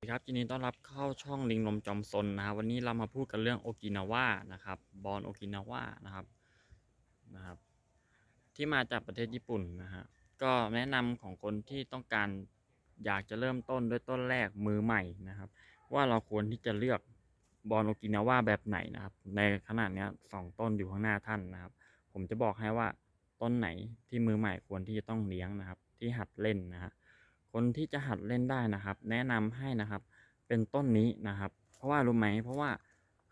สวัสดีครับยินดีต้อนรับเข้าช่องลิงลมจอมซนนะครับวันนี้เรามาพูดกันเรื่องโอกินาวานะครับบอลโอกินาวานะครับนะครับ ที่มาจากประเทศญี่ปุ่นนะฮะก็แนะนำของคนที่ต้องการอยากจะเริ่มต้นด้วยต้นแรกมือใหม่นะครับ ว่าเราควรที่จะเลือกบอลโอกินาวาแบบไหนนะครับ ในขนาดนี้สองต้นอยู่ข้างหน้าท่านนะครับ ผมจะบอกให้ว่าต้นไหนที่มือใหม่ควรที่จะต้องเลี้ยงนะครับ ที่หัดเล่นนะฮะ คนที่จะหัดเล่นได้นะครับ แนะนำให้นะครับ เป็นต้นนี้นะครับ เพราะว่ารู้ไหมเพราะว่า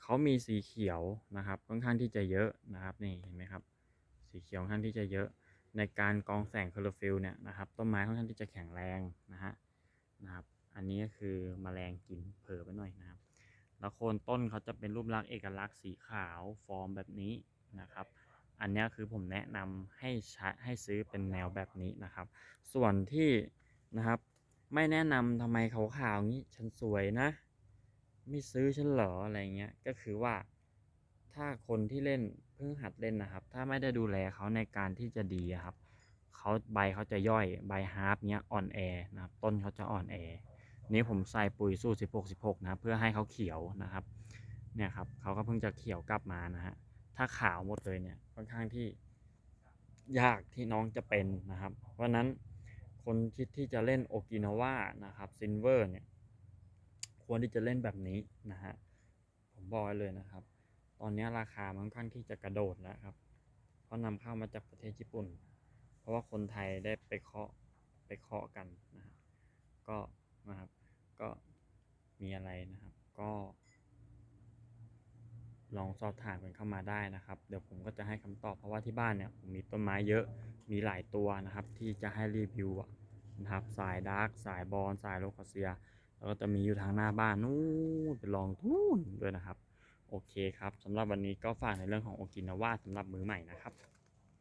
เขามีสีเขียวนะครับค่อนข้างที่จะเยอะนะครับนี่เห็นไหมครับ สีเขียวค่อนข้างที่จะเยอะ ในการกองแสงคลอโรฟิลเนี่ยนะครับ ต้นไม้ค่อนข้างที่จะแข็งแรงนะฮะนะครับ อันนี้ก็คือมแมลงกินเผลอไปหน่อยนะครับ แล้วโคนต้นเขาจะเป็นรูปลักษณ์เอกลักษณ์สีขาวฟอร์มแบบนี้นะครับอันนี้คือผมแนะนำให้ใช้ให้ซื้อเป็นแนวแบบนี้นะครับ ส่วนที่ นะครับ ไม่แนะนำทำไมขาวๆงี้ฉันสวยนะ ไม่ซื้อฉันเหรออะไรเงี้ยก็คือว่าถ้าคนที่เล่นเพิ่งหัดเล่นนะครับ ถ้าไม่ได้ดูแลเขาในการที่จะดีครับเขาใบเขาจะย่อยใบฮาร์ปเนี้ยอ่อนแอนะครับต้นเขาจะอ่อนแอนี้ผมใส่ปุ๋ยสูตร16 16นะครับเพื่อให้เขาเขียวนะครับเนี่ยครับเขาก็เพิ่งจะเขียวกลับมานะฮะถ้าขาวหมดเลยเนี่ยค่อนข้างที่ยากที่น้องจะเป็นนะครับ เพราะนั้น คนคิดที่จะเล่นโอกินาวานะครับซินเวอร์เนี่ยควรที่จะเล่นแบบนี้นะฮะผมบอกไว้เลยนะครับ ตอนนี้ราคามันค่อนข้างที่จะกระโดดแล้วครับ เพราะนำเข้ามาจากประเทศญี่ปุ่น เพราะว่าคนไทยได้ไปเคาะไปเคาะกันนะฮะก็นะครับก็มีอะไรนะครับ ก็ลองสอบถามกันเข้ามาได้นะครับ เดี๋ยวผมก็จะให้คำตอบเพราะว่าที่บ้านเนี่ยผมมีต้นไม้เยอะ มีหลายตัวนะครับที่จะให้รีวิวนะครับสายดาร์กสายบอลสายโลคาเซีย แล้วก็จะมีอยู่ทางหน้าบ้านนู้นไปลองทูนด้วยนะครับ โอเคครับสำหรับวันนี้ก็ฝากในเรื่องของโอกินาว่าสำหรับมือใหม่นะครับ